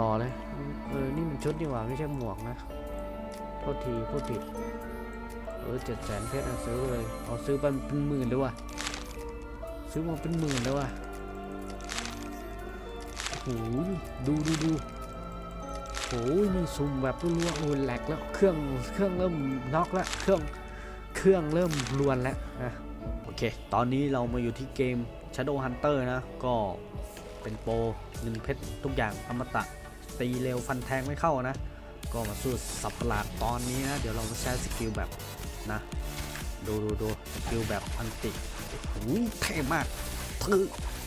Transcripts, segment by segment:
ต่อเลย เออ นี่มันชุดนี่หว่า ไม่ใช่หมวกนะ โทษทีพูดผิด เออเจ็ดแสนเพชรอะซื้อเลย เอาซื้อไปเป็นหมื่นเลยว่ะ ซื้อมาเป็นหมื่นเลยว่ะโอ้โหดูดูดูโอ้ยมันซุ่มแบบรัวๆโอ้ยแหลกแล้ว เครื่อง เครื่องเริ่มน็อกแล้ว เครื่อง เครื่องเริ่มรวนแล้วนะโอเค ตอนนี้เรามาอยู่ที่เกม Shadow Hunter นะ ก็เป็นโปรเงินเพชรทุกอย่างอมตะ ตีเร็วฟันแทงไม่เข้านะ ก็มาสู้สับประหลาดตอนนี้นะ เดี๋ยวเรามาใช้สกิลแบบนะ ดูดูดูสกิลแบบอันติอุ้ยเท่มากทือ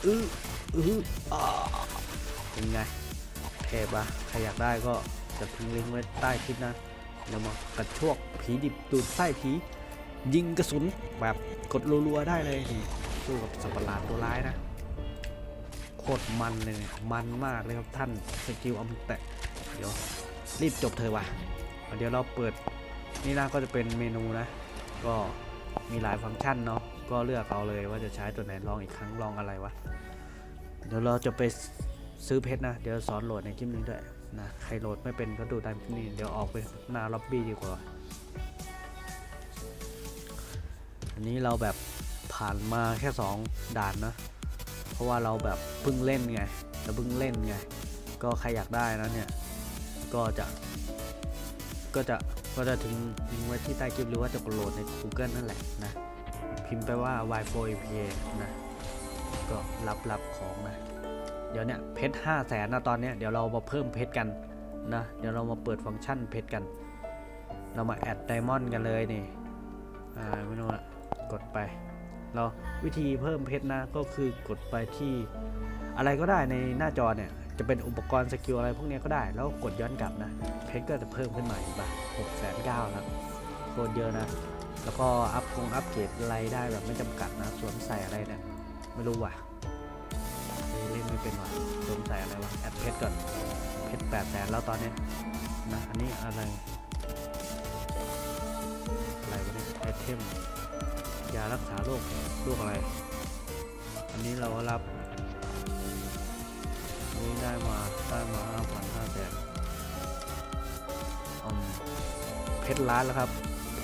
อืออืออ่าเป็นไงเทปอะใครอยากได้ก็จะทิ้งลิงก์ไว้ใต้คลิปนะเดี๋ยวมากระชวกผีดิบดูดไส้ผี ยิงกระสุนแบบกดรัวๆได้เลยนี่สู้กับสัตว์ปะหลาดตัวร้ายนะ คตรมันเลยมันมากเลยครับท่านสกิลอมแตะเดี๋ยวรีบจบเธอวะเดี๋ยวเราเปิดนี่นะก็จะเป็นเมนูนะ ก็มีหลายฟังก์ชันเนาะก็เลือกเอาเลยว่าจะใช้ตัวไหนลองอีกครั้งลองอะไรวะเดี๋ยวเราจะไปซื้อเพชรนะ เดี๋ยวสอนโหลดในคลิปนี้ด้วยนะใครโหลดไม่เป็นก็ดูตามคลิปนี้เดี๋ยวออกไปหน้าล็อบบี้ดีกว่าอันนี้เราแบบผ่านมาแค่ 2 ด่านนะ เพราะว่าเราแบบเพิ่งเล่นไงเราเพิ่งเล่นไงก็ใครอยากได้นะเนี่ยก็จะก็จะก็จะทิ้งทิ้งไว้ที่ใต้คลิปหรือว่าจะกดโหลดใน Google นั่นแหละนะ พิมพ์ไปว่า Y4 APA นะ ก็รับรับของนะ เดี๋ยวเนี่ยเพชรห้าแสนนะตอนเนี้ยเดี๋ยวเรามาเพิ่มเพชรกันนะ เดี๋ยวเรามาเปิดฟังก์ชันเพชรกัน เรามาแอดไดมอนด์กันเลยนี่ อ่า ไม่รู้อะกดไป เราวิธีเพิ่มเพชรนะก็คือกดไปที่อะไรก็ได้ในหน้าจอเนี่ยจะเป็นอุปกรณ์สกิลอะไรพวกนี้ก็ได้ แล้วกดย้อนกลับนะ เพชรก็จะเพิ่มขึ้นมาอีกบ่าหกแสนเก้านะโคตรเยอะนะ แล้วก็อัพคงอัพเกรดอะไรได้แบบไม่จำกัดนะสวมใส่อะไรเนี่ยไม่รู้ว่ะเล่นไม่เป็นว่ะสวมใส่อะไรวะแอดเพชรก่อนเพชรแปดแสนแล้วตอนนี้นะอันนี้อะไรอะไรวะเนี่ยไอเทม ยารักษาโรคโรคอะไร อันนี้เรารับนี้ได้มาได้มาห้าพันห้าแสนอืมเพชรล้านแล้วครับ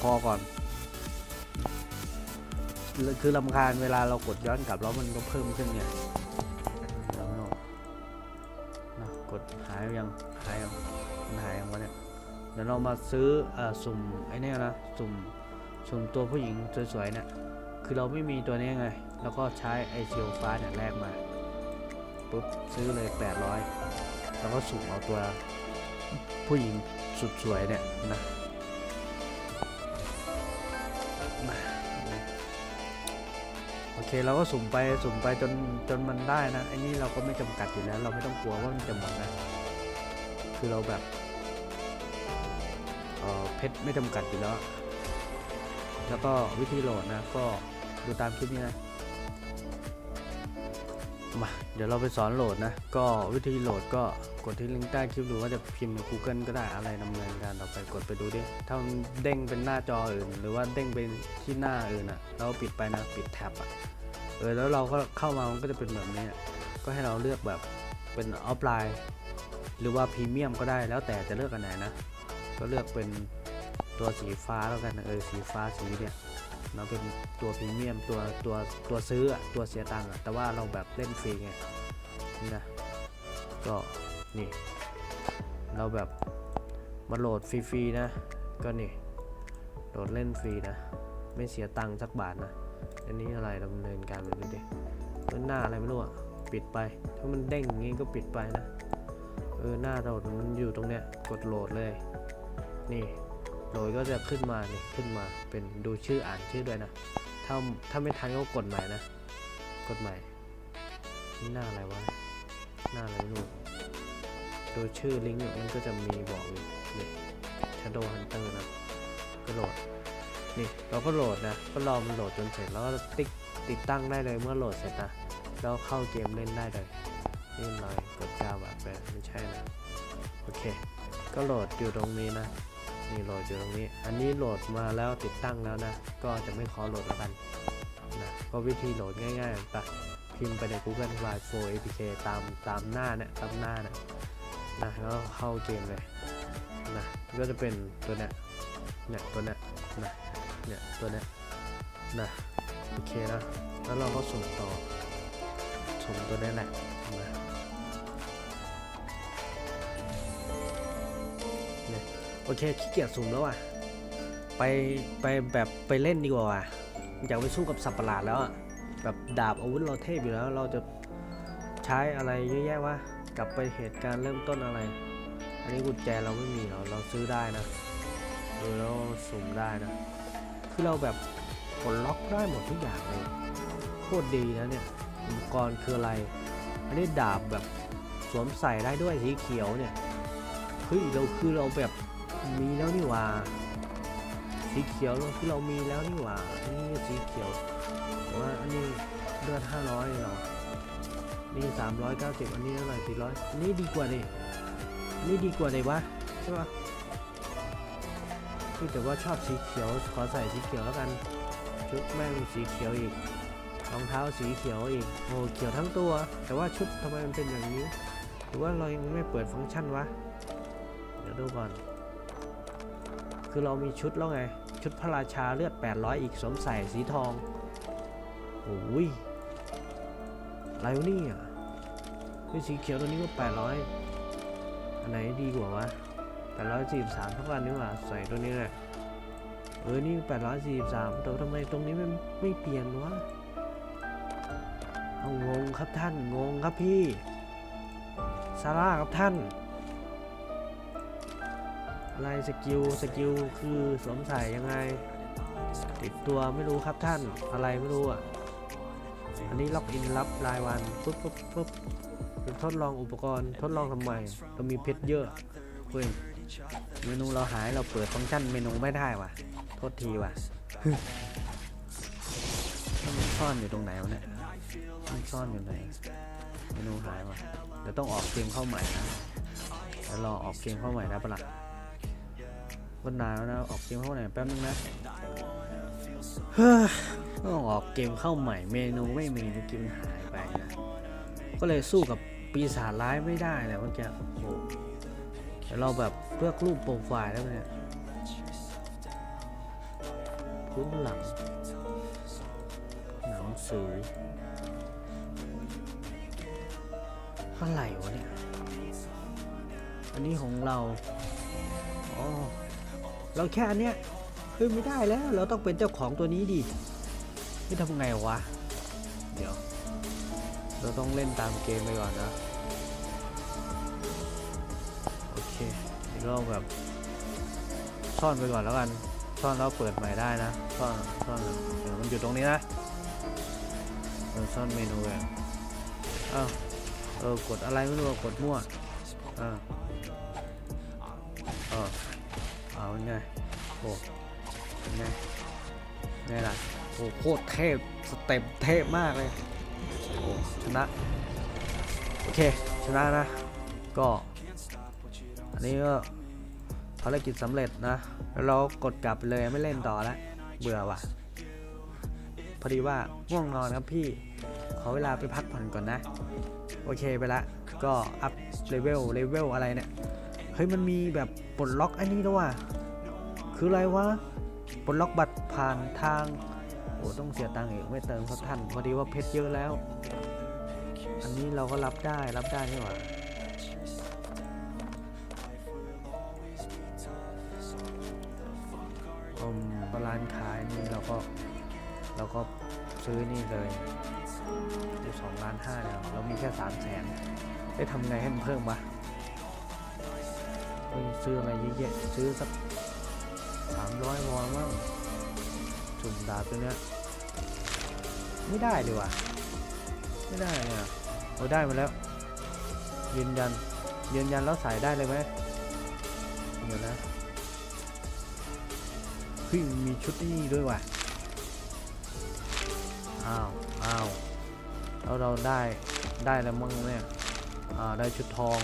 พอก่อน คือลำคาญเวลาเรากดย้อนกลับแล้วมันก็เพิ่มขึ้นไงเดี๋ยวไม่ออกนะกดหายยังหายยังมันหายยังวะเนี่ยเดี๋ยวเรามาซื้ออสุ่มไอ้นี่นะ สุ่ม สุ่มตัวผู้หญิงสวยๆเนี่ยคือเราไม่มีตัวนี้ไง แล้วก็ใช้ไอเซียวฟ้าเนี่ยแลกมาปุ๊บซื้อเลย 800 แล้วก็สุ่มเอาตัวผู้หญิงสุดสวยเนี่ยนะโอเคเราก็สุ่มไปสุ่มไปจนจนมันได้นะไอ้นี่เราก็ไม่จำกัดอยู่แล้ว เราไม่ต้องกลัวว่ามันจะหมดนะคือเราแบบเเพชรไม่จำกัดอยู่แล้ว แล้วก็วิธีโหลดนะ ก็ดูตามคลิปนี้นะ มา เดี๋ยวเราไปสอนโหลดนะ ก็วิธีโหลดก็กดที่ลิงก์ใต้คลิปหรือว่าจะพิมพ์ใน Google ก็ได้อะไรดำเนินการต่อไปกดไปดูดิ ถ้ามันเด้งเป็นหน้าจออื่น หรือว่าเด้งเป็นที่หน้าอื่นอะ เราปิดไปนะ ปิดแท็บอะ เออ แล้วเราก็เข้ามา มันก็จะเป็นแบบนี้ ก็ให้เราเลือกแบบเป็นออฟไลน์ หรือว่าพรีเมียมก็ได้ แล้วแต่จะเลือกอันไหนนะ ก็เลือกเป็น ตัวสีฟ้าแล้วกันเออสีฟ้าสีเนี่ยเราเป็นตัวพรีเมียมตัวตัวตัวซื้อตัวเสียตังค์แต่ว่าเราแบบเล่นฟรีไงนะก็นี่ เราแบบมาโหลดฟรีๆนะ ก็นี่โหลดเล่นฟรีนะ ไม่เสียตังค์สักบาทนะอันนี้อะไรดำเนินการไปดูดิมันหน้าอะไรไม่รู้อะปิดไป ถ้ามันเด้งอย่างงี้ก็ปิดไปนะเออหน้าเรามันอยู่ตรงเนี้ยกดโหลดเลย นี่ โหลดก็จะขึ้นมาเนี่ยขึ้นมาเป็นดูชื่ออ่านชื่อด้วยนะ ถ้าถ้าไม่ทันก็กดใหม่นะ กดใหม่นี่หน้าอะไรวะ หน้าอะไรไม่รู้ดูชื่อลิงก์เนี่ยมันก็จะมีบอกอยู่นี่ Shadow Hunter นะก็โหลด นี่เราก็โหลดนะ ก็รอมันโหลดจนเสร็จแล้วก็ติ๊กติดตั้งได้เลยเมื่อโหลดเสร็จนะแล้วเข้าเกมเล่นได้เลยนี่หน่อยกด9บาทไปไม่ใช่นะ โอเค ก็โหลดอยู่ตรงนี้นะ นี่โหลดอยู่ตรงนี้ อันนี้โหลดมาแล้วติดตั้งแล้วนะ ก็จะไม่ขอโหลดแล้วกันนะก็วิธีโหลดง่ายๆปะพิมพ์ไปใน Google Y4 APK ตามตามหน้าเนี่ยตามหน้าเนี่ยนะแล้วเข้าเกมเลยนะก็จะเป็นตัวเนี้ยเนี่ยตัวเนี้ยนะเนี่ยตัวเนี้ยนะโอเคนะแล้วเราก็สุ่มต่อสุ่มตัวนี้แหละ อเคขี้เกียจสุ่มแล้วอะ ไปไปแบบไปเล่นดีกว่าว่ะอยากไปสู้กับสัตว์ประหลาดแล้วอะแบบดาบอาวุธเราเทพอยู่แล้ว เราจะใช้อะไรเยอะแยะวะกลับไปเหตุการณ์เริ่มต้นอะไร อันนี้กุญแจเราไม่มีเราเราซื้อได้นะเออเราสุ่มได้นะ คือเราแบบกดล็อกได้หมดทุกอย่างเลยโคตรดีนะเนี่ยอุปกรณ์คืออะไร อันนี้ดาบแบบสวมใส่ได้ด้วยสีเขียวเนี่ยเฮ้ยเราคือเราแบบ มีแล้วนี่หว่า สีเขียวเราคือเรามีแล้วนี่หว่า อันนี้สีเขียวแต่ว่าอันนี้เลือด500เลยเหรอ นี่390อันนี้เท่าไหร่400อันนี้ดีกว่าดินี่ดีกว่าเลยวะใช่ปะเฮ้ยแต่ว่าชอบสีเขียว ขอใส่สีเขียวแล้วกัน ชุดแม่งสีเขียวอีก รองเท้าสีเขียวอีก โอ้เขียวทั้งตัว แต่ว่าชุดทำไมมันเป็นอย่างนี้ หรือว่าเรายังไม่เปิดฟังก์ชันวะ เดี๋ยวดูก่อน คือเรามีชุดแล้วไง ชุดพระราชาเลือด 800 อีกสวมใส่สีทองโอ้ยอะไรวะนี่ยคือสีเขียวตัวนี้ก็ 800 อันไหนดีกว่าวะ 843เท่ากันนี่หว่าใส่ตัวนี้แหละเออ นี่ 843แต่ทำไมตรงนี้ไมันไม่เปลี่ยนวะเอางงครับท่าน งงครับพี่ซาร่าครับท่าน อะไรสกิลสกิลคือสวมใส่ยังไง ติดตัวไม่รู้ครับท่านอะไรไม่รู้อะ อันนี้ล็อกอินรับรายวันปุ๊บปุ๊บปุ๊บทดลองอุปกรณ์ทดลองทำไมเรามีเพชรเยอะเว้ยเมนูเราหายเราเปิดฟังก์ชันเมนูไม่ได้ว่ะ โทษทีว่ะมันซ่อนอยู่ตรงไหนวะเนี่ยมันซ่อนอยู่ไหนเมนูหายว่ะเดี๋ยวต้องออกเกมเข้าใหม่นะเดี๋ยวรอออกเกมเข้าใหม่ได้ปะล่ะ วันนานแล้วนะ ออกเกมเข้าใหม่แป๊บนึงนะเฮ้ยต้องออกเกมเข้าใหม่เมนูไม่มีเมื่อกี้มันหายไปนะ ก็เลยสู้กับปีศาจร้ายไม่ได้เลยเมื่อกี้โอ้โหเดี๋ยวเราแบบเลือกรูปโปรไฟล์แล้วเนี่ยพื้นหลังหนังสืออะไรวะเนี่ย อันนี้ของเรา เราแค่อันเนี้ยเฮ้ยไม่ได้แล้วเราต้องเป็นเจ้าของตัวนี้ดินี่ทำไงวะ เดี๋ยว เราต้องเล่นตามเกมไปก่อนนะ โอเคเดี๋ยวเราแบบซ่อนไปก่อนแล้วกันซ่อนแล้วเปิดใหม่ได้นะซ่อนซ่อนเดี๋ยวมันอยู่ตรงนี้นะเออซ่อนเมนูเลยอ้าวเออกดอะไรไม่รู้อะกดมั่วอ่าเออ เอาไงโอ้เป็นไงไงล่ะโอ้โคตรเทพสเต็ปเทพมากเลยโอ้ชนะโอเคชนะนะก็อันนี้ก็ภารกิจสำเร็จนะแล้วเรากดกลับเลยไม่เล่นต่อแล้วเบื่อว่ะพอดีว่าง่วงนอนครับพี่ ขอเวลาไปพักผ่อนก่อนนะ โอเคไปละ ก็อัพเลเวลเลเวลอะไรเนี่ย เฮ้ยมันมีแบบปลดล็อกอันนี้ด้วยว่ะ คืออะไรวะปลดล็อกบัตรผ่านทาง โอ้ต้องเสียตังค์อีกไม่เติมครับท่าน พอดีว่าเพชรเยอะแล้ว อันนี้เราก็รับได้รับได้นี่หว่าอมร้านขายนี่เราก็เราก็ซื้อนี่เลยอยู่สองล้านห้าเนี่ยเรามีแค่สามแสนได้ทำไงให้มันเพิ่มวะซื้ออะไรเยอะแยะซื้อสัก สามร้อยวอนมั้งจุ่มดาบตัวเนี้ยไม่ได้ดีว่ะ ไม่ได้เนี่ยเราได้มาแล้ว ยืนยัน ยืนยันแล้วใส่ได้เลยไหมเดี๋ยวนะเฮ้ยมีชุดนี่ด้วยว่ะ อ้าวอ้าวแล้วเราได้ ได้แล้วมั้งเนี่ย อ่า ได้ชุดทอง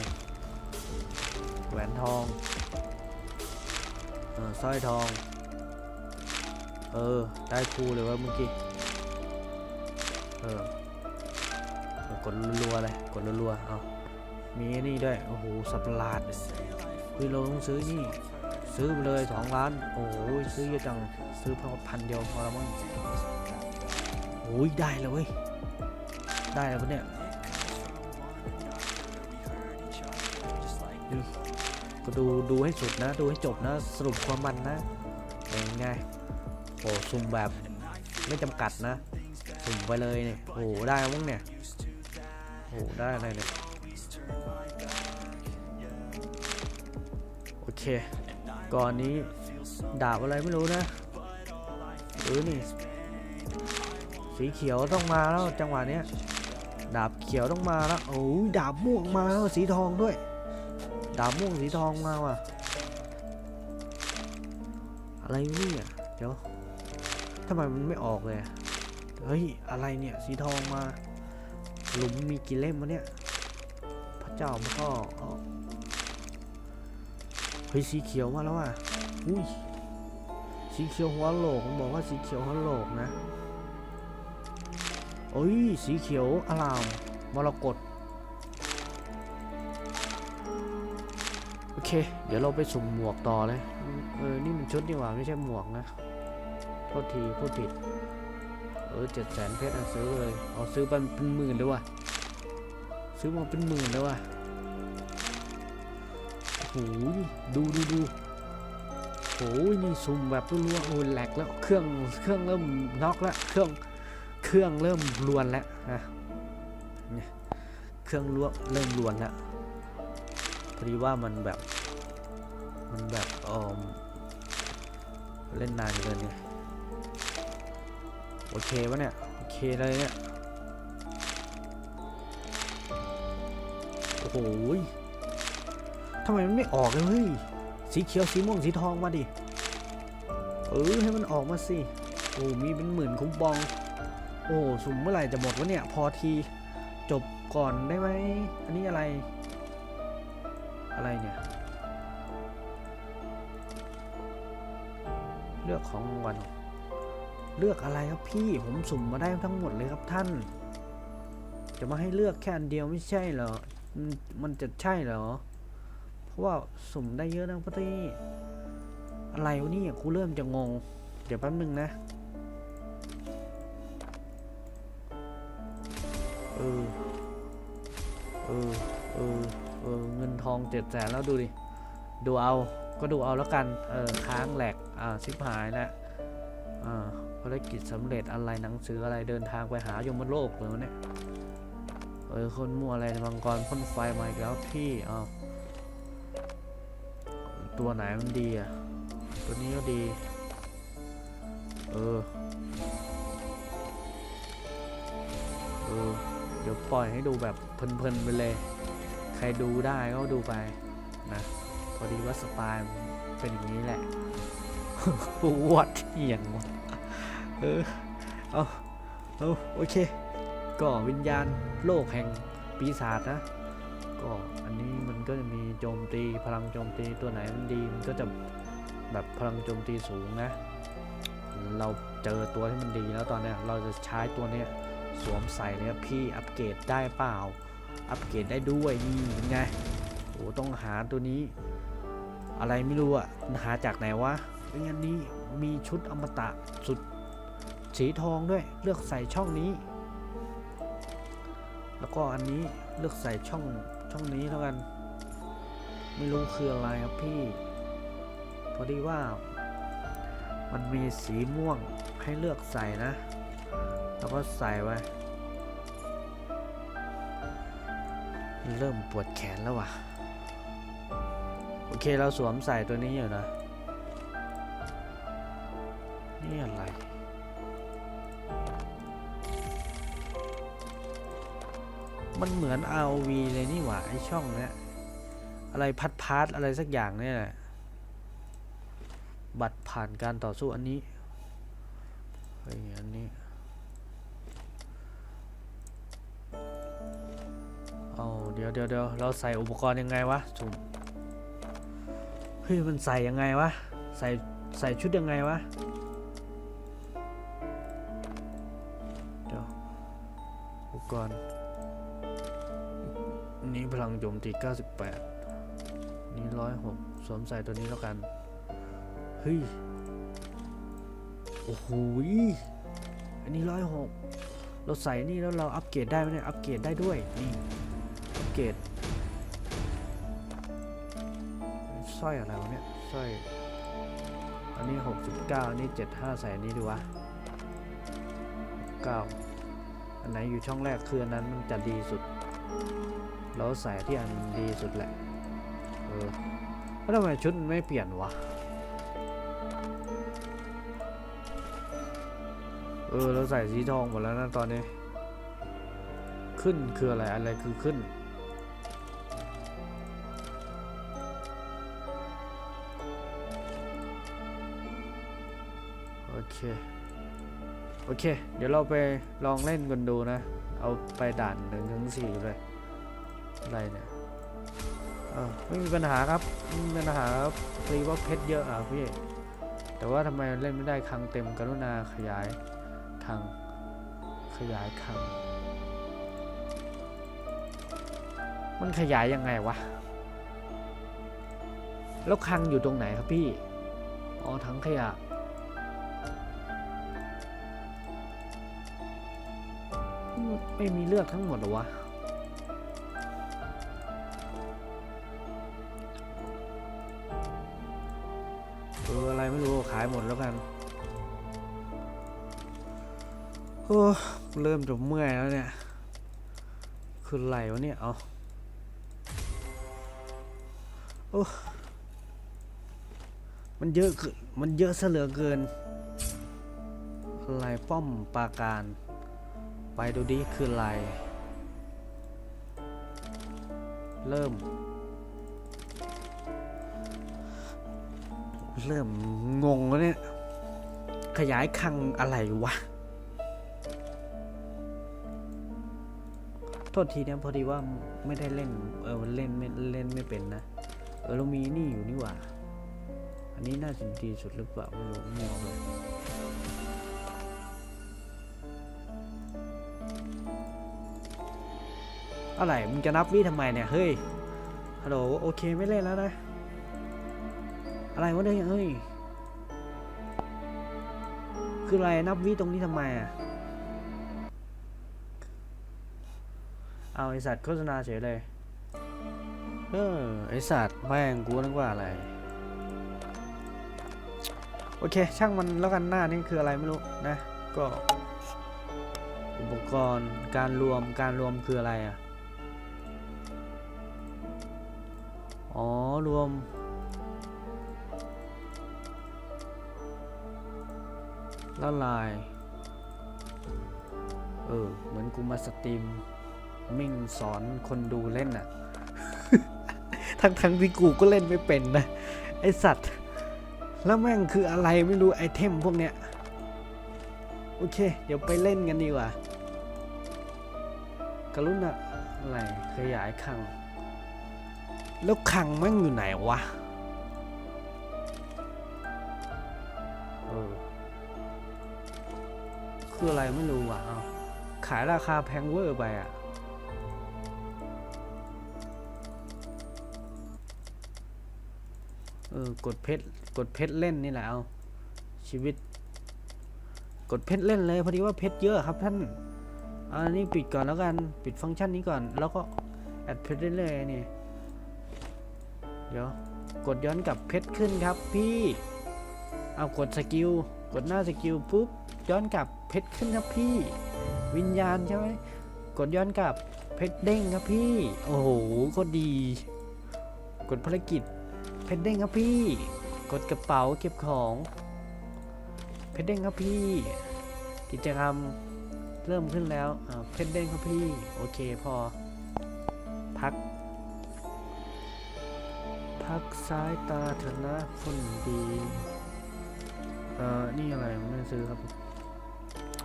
แหวนทอง เออสร้อยทอง เออ ได้ครูเลยว่าเมื่อกี้ เออ กดรัวๆเลย กดรัวๆ เอา มีนี่ด้วย โอ้โห สับหลาดเฮ้ยเราต้องซื้อนี่ ซื้อไปเลยสองล้าน โอ้โห ซื้อเยอะจัง ซื้อเพียงพันเดียวพอแล้วมั้งโอ้ย ได้แล้วเว้ย ได้แล้วเนี่ย ก็ดูดูให้สุดนะ ดูให้จบนะ สรุปความมันนะเป็นไงโอ้ซุ่มแบบไม่จำกัดนะ สุ่มไปเลยเนี่ยโอ้ได้มั้งเนี่ยโอ้ได้อะไรเนี่ยโอเค ก่อนนี้ดาบอะไรไม่รู้นะเออนี่ สีเขียวต้องมาแล้วจังหวะเนี้ยดาบเขียวต้องมาแล้วโอ้ดาบม่วงมาแล้วสีทองด้วย ดาบม่วงสีทองมาว่ะ อะไรเนี่ยเดี๋ยวทำไมมันไม่ออกเลยเฮ้ย อะไรเนี่ย สีทองมา หลุมมีกี่เล่มวะเนี่ย พระเจ้าพ่อเอาเฮ้ย สีเขียวมาแล้วอะ อุ้ย สีเขียวหัวโหลกผมบอกว่าสีเขียวหัวโหลกนะ โอ้ย สีเขียวอลามมรกต เค เดี๋ยวเราไปสุ่มหมวกต่อเลยเออ นี่มันชุดนี่หว่า ไม่ใช่หมวกนะโทษทีพูดผิด เออเจ็ดแสนเพชรอะซื้อเลย เอาซื้อเป็นเป็นหมื่นเลยว่ะ ซื้อมาเป็นหมื่นเลยว่ะโอ้โหดูดูดูโอ้ยนี่ซุ่มแบบรัวๆโอ้ยแหลกแล้ว เครื่อง เครื่องเริ่มน็อกแล้ว เครื่อง เครื่องเริ่มรวนแล้วนะเนี่ยเครื่องรวเริ่มรวนแล้ว พอดีว่ามันแบบ มันแบบเออเล่นนานเกินเนี่ย โอเควะเนี่ย โอเคเลยเนี่ย โอ้โหทำไมมันไม่ออกเลยเฮ้ยสีเขียว สีม่วง สีทองมาดิ เออ ให้มันออกมาสิ โอ้ มีเป็นหมื่นคุ้มปอง โอ้ สุ่มเมื่อไหร่จะหมดวะเนี่ย พอที จบก่อนได้ไหม อันนี้อะไร อะไรเนี่ย เลือกของวัลเลือกอะไรครับพี่ผมสุ่มมาได้ทั้งหมดเลยครับท่าน จะมาให้เลือกแค่อันเดียวไม่ใช่เหรอ มันจะใช่เหรอ เพราะว่าสุ่มได้เยอะนะพี่อะไรวะนี่กูเริ่มจะงง เดี๋ยวแป๊บนึงนะ เออ เออ เออ ออเงินทองเจ็ดแสนแล้วดูดิ ดูเอาก็ดูเอาแล้วกัน เออค้างแหลก อ่าชิบหายแล้วอ่าภารกิจสำเร็จอะไรหนังสืออะไรเดินทางไปหายมโลกเลยวะเนี่ย เออคนมั่วอะไรมังกรพ่นไฟมาอีกแล้วพี่อ้าวตัวไหนมันดีอะ ตัวนี้ก็ดี เออ เออ เดี๋ยวปล่อยให้ดูแบบเพลินๆไปเลย ใครดูได้ก็ดูไปนะพอดีว่าสไตล์เป็นอย่างนี้แหละปวดเหียงวะเออเอาเอาโอเค ก็วิญญาณโลกแห่งปีศาจนะ ก็อันนี้มันก็จะมีโจมตีพลังโจมตีตัวไหนมันดีมันก็จะแบบพลังโจมตีสูงนะ เราเจอตัวที่มันดีแล้วตอนเนี้ยเราจะใช้ตัวเนี้ยสวมใส่เนี่ยพี่อัปเกรดได้เปล่า อัปเกรดได้ด้วยนี่เป็นไงโอ้ต้องหาตัวนี้ อะไรไม่รู้อะหาจากไหนวะไอ้อันนี้มีชุดอมตะสุดสีทองด้วยเลือกใส่ช่องนี้ แล้วก็อันนี้เลือกใส่ช่องช่องนี้แล้วกัน ไม่รู้คืออะไรครับพี่พอดีว่า มันมีสีม่วงให้เลือกใส่นะ แล้วก็ใส่ไว้ เริ่มปวดแขนแล้วว่ะโอเคเราสวมใส่ตัวนี้อยู่นะ นี่อะไร มันเหมือน ROV เลยนี่หว่า ไอช่องเนี้ย อะไรพัดพาร์ทอะไรสักอย่างเนี่ยแหละบัตรผ่านการต่อสู้อันนี้ อันนี้ เดี๋ยวเดี๋ยวเดี๋ยวเราใส่อุปกรณ์ยังไงวะสุ่มเฮ้ยมันใส่ยังไงวะ ใส่ใส่ชุดยังไงวะ เดี๋ยวอุปกรณ์นี้พลังโจมตี 98 นี่106 สวมใส่ตัวนี้แล้วกัน เฮ้ย โอ้โหอันนี้ 106 เราใส่นี่แล้วเราอัปเกรดได้ไหมเนี่ย อัปเกรดได้ด้วย นี่ เกรดสร้อยอะไรวะเนี่ยสร้อย อันนี้ 69 อันนี้ 75 ใส่อันนี้ดีวะ9อันไหนอยู่ช่องแรกคืออันนั้นมันจะดีสุดเราใส่ที่อันดีสุดแหละ เออแล้วทำไมชุดมันไม่เปลี่ยนวะ เออเราใส่สีทองหมดแล้วนะตอนนี้ ขึ้นคืออะไรอะไรคือขึ้น เค โอเค เดี๋ยวเราไปลองเล่นกันดูนะ เอาไปด่านหนึ่งถึงสี่เลย อะไรเนี่ยเออไม่มีปัญหาครับไม่มีปัญหาครับพอดีว่าเพชรเยอะอะพี่ แต่ว่าทำไมเล่นไม่ได้คลังเต็มกรุณาขยายคลังขยายคลังมันขยายยังไงวะ แล้วคลังอยู่ตรงไหนครับพี่ อ๋อถังขยะ ไม่มีเลือกทั้งหมดหรอวะเอออะไรไม่รู้ขายหมดแล้วกันโอ้เริ่มจะเมื่อยแล้วเนี่ย คืออะไรวะเนี่ย เอาโอ้มันเยอะเกินมันเยอะเหลือเกินอะไรป้อมปราการ ไปดูดิคืออะไร เริ่ม เริ่มงงแล้วเนี่ย ขยายคังอะไรวะ โทษทีนะพอดีว่าไม่ได้เล่น เออเล่นไม่เล่นไม่เป็นนะ เออเรามีนี่อยู่นี่หว่า อันนี้น่าจะดีสุดหรือเปล่าไม่รู้ไม่รู้เลย อะไรมึงจะนับวิทำไมเนี่ยเฮ้ยฮัลโหลโอเคไม่เล่นแล้วนะ อะไรวะเนี่ยเฮ้ยคืออะไรนับวิตรงนี้ทำไมอะเอาไอสัตว์โฆษณาเฉยเลยเออไอสัตว์แม่งกูนึกว่าอะไรโอเค ช่างมันแล้วกันหน้านี่คืออะไรไม่รู้นะ ก็ อุปกรณ์การรวมการรวมคืออะไรอะ อ๋อ รวม ละลาย เออ เหมือนกูมาสตรีม มิ่งสอนคนดูเล่นน่ะ ทั้งทั้งที่กูก็เล่นไม่เป็นนะ ไอสัตว์ แล้วแม่งคืออะไรไม่รู้ไอเทมพวกเนี้ย โอเค เดี๋ยวไปเล่นกันดีกว่า กรุณาอะไรขยายคัง แล้วคังแม่งอยู่ไหนวะเออคืออะไรไม่รู้อะเอาขายราคาแพงเวอร์ไปอะเออกดเพชรกดเพชรเล่นนี่แหละเอาชีวิต กดเพชรเล่นเลยพอดีว่าเพชรเยอะครับท่านอันนี้ปิดก่อนแล้วกันปิดฟังก์ชันนี้ก่อน แล้วก็แอดเพชรเรื่อยๆนี่ เดี๋ยว กดย้อนกลับเพชรขึ้นครับพี่ เอากดสกิล กดหน้าสกิลปุ๊บ ย้อนกลับเพชรขึ้นครับพี่ วิญญาณใช่ไหมกดย้อนกลับเพชรเด้งครับพี่ โอ้โหโคตรดี กดภารกิจ เพชรเด้งครับพี่ กดกระเป๋าเก็บของ เพชรเด้งครับพี่ กิจกรรมเริ่มขึ้นแล้วเพชรเด้งครับพี่ โอเคพอ พักสายตาเถอะนะคนดี เอ่อ นี่อะไรไม่ซื้อครับ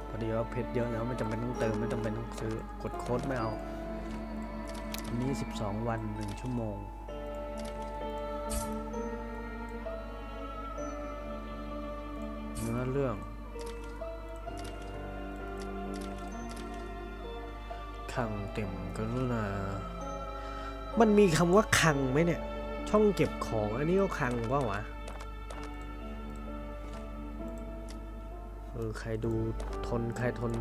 พอดีว่าเพชรเยอะแล้วไม่จำเป็นต้องเติมไม่จำเป็นต้องซื้อกดโค้ดไม่เอาอันนี้ 12 วัน 1 ชั่วโมงเนื้อเรื่องขังเต็มกรุณา มันมีคำว่าคังไหมเนี่ย ช่องเก็บของอันนี้ก็คังว่าวะเออใครดูทนใครทน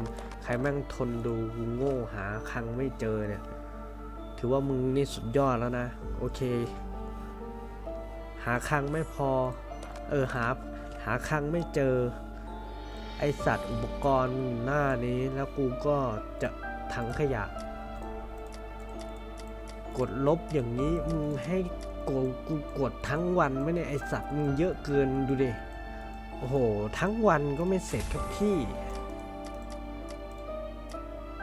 ใครแม่งทนดูโง่หาคังไม่เจอเนี่ย ถือว่ามึงนี่สุดยอดแล้วนะ โอเค หาคังไม่พอ เออหาหาคังไม่เจอ ไอสัตว์อุปกรณ์หน้านี้แล้วกูก็จะถังขยะ กดลบอย่างนี้มึงให้ กูกูกดทั้งวันไมเนี่ยไอสัตว์มึงเยอะเกินดูดิโอ้โห ทั้งวันก็ไม่เสร็จครับพี่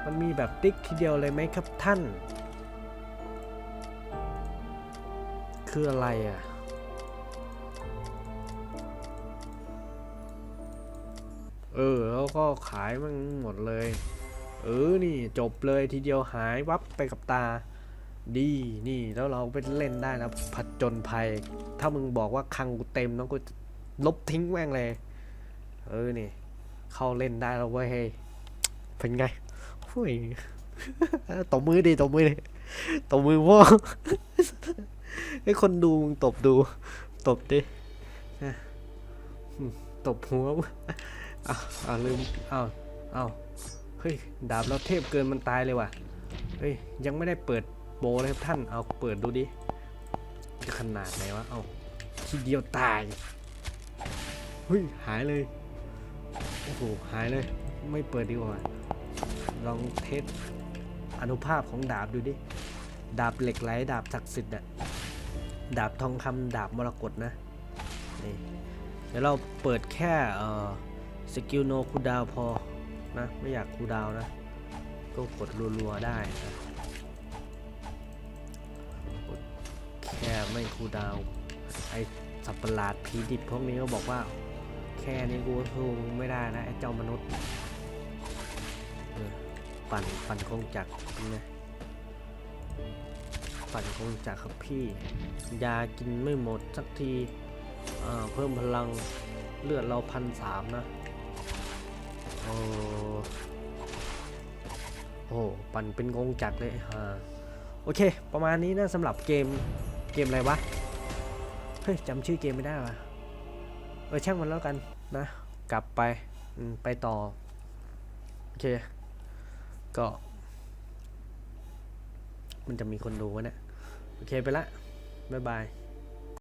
มันมีแบบติ๊กทีเดียวเลยไหมครับท่าน คืออะไรอะเออแล้วก็ขายมันหมดเลย เออ นี่จบเลยทีเดียวหายวับไปกับตา ดีนี่แล้วเราไปเล่นได้นะผจนภัย ถ้ามึงบอกว่าคังกูเต็มน้องกูลบทิ้งแม่งเลย เออนี่ เข้าเล่นได้แล้วเว้ยเฮ้ยเป็นไงโอ้ยตบมือดิตบมือดิตบมือพ่อให้คนดูมึงตบดู ตบดิตบหัวอ้าวอ้าวลืมอ้าวอ้าวเฮ้ย ดาบเราเทพเกินมันตายเลยว่ะ เฮ้ย ยังไม่ได้เปิด โบเลยครับท่านเอาเปิดดูดิจะขนาดไหนวะเอาทีเดียวตายเฮ้ยหายเลยโอ้โหหายเลยไม่เปิดดีกว่าลองเทสอนุภาพของดาบดูดิดาบเหล็กไหลดาบศักดิ์สิทธิ์อะดาบทองคำดาบมรกตนะนี่เดี๋ยวเราเปิดแค่เอ่อสกิลโนคูดาวพอนะไม่อยากคูดาวนะก็กดรัวๆได้นะ ไม่คูดาว ไอสัตว์ประหลาดผีดิบพวกนี้ก็บอกว่า แค่นี้กูสู้มึงไม่ได้นะ ไอเจ้ามนุษย์ปั่นปั่นคงจักรเป็นไงปั่นคงจักรครับพี่ ยากินไม่หมดสักทีเพิ่มพลังเลือดเราพันสามนะโอ้โหปั่นเป็นงงจักรเลยฮะโอเค ประมาณนี้นะสำหรับเกม เกมอะไรวะ เฮ้ยจำชื่อเกมไม่ได้วะเออช่างมันแล้วกันนะ กลับไปไปต่อ โอเค ก็ มันจะมีคนดูวะเนี่ยโอเคไปละ บ๊ายบาย